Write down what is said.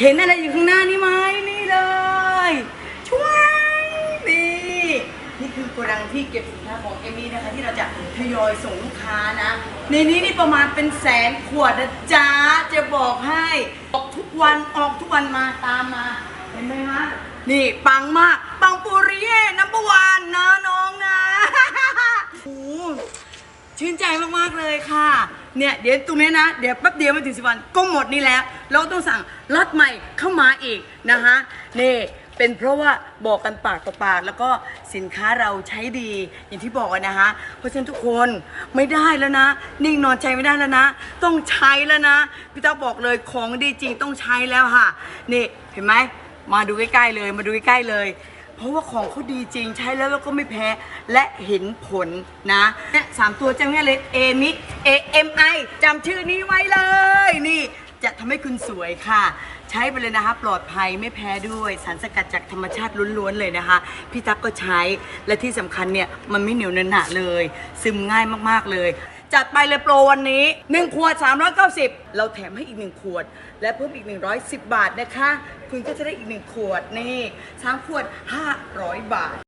เห็นอะไรอยู่ข้างหน้านี่ไหมนี่เลยช่วยนี่นี่คือโกดังที่เก็บสินค้าของเอมี่นะคะ ที่เราจะทยอยส่งลูกค้านะ ในนี้นี่ประมาณเป็นแสนขวดนะจ๊ะจะบอกให้ออกทุกวันออกทุกวันมาตามมา เห็นไหมคะนี่ปังมากปังปุริเย่น้ำเบอร์วันนะน้องนะ โอ้โห ชื่นใจมากๆเลยค่ะ เนี่ยเดี๋ยวตรงนี้นะ เดี๋ยวแป๊บเดียวไม่ถึงสิบวันก็หมดนี่แล้ว เราต้องสั่งล็อตใหม่เข้ามาอีกนะคะนี่เป็นเพราะว่าบอกกันปากต่อปากแล้วก็สินค้าเราใช้ดีอย่างที่บอกนะคะเพราะฉะนั้นทุกคนไม่ได้แล้วนะ นิ่งนอนใจไม่ได้แล้วนะ ต้องใช้แล้วนะพี่ตั๊กบอกเลยของดีจริงต้องใช้แล้วค่ะนี่เห็นไหมมาดูใกล้ๆเลยมาดูใกล้ๆเลย เพราะว่าของเขาดีจริงใช้แล้วแล้วก็ไม่แพ้และเห็นผลนะเนี่ยสามตัวจำง่ายเลย A มิ A M I จำชื่อนี้ไว้เลย นี่จะทำให้คุณสวยค่ะ ใช้ไปเลยนะคะ ปลอดภัยไม่แพ้ด้วย สารสกัดจากธรรมชาติล้วนๆเลยนะคะ พี่ตั๊กก็ใช้และที่สำคัญเนี่ยมันไม่เหนียวเนอะหนะเลย ซึมง่ายมากๆเลย จัดไปเลยโปรวันนี้ 1 ขวด 390 เราแถมให้อีก 1 ขวด และเพิ่มอีก 110 บาทนะคะ คุณก็จะได้อีก 1 ขวดนี่3ขวด 500 บาท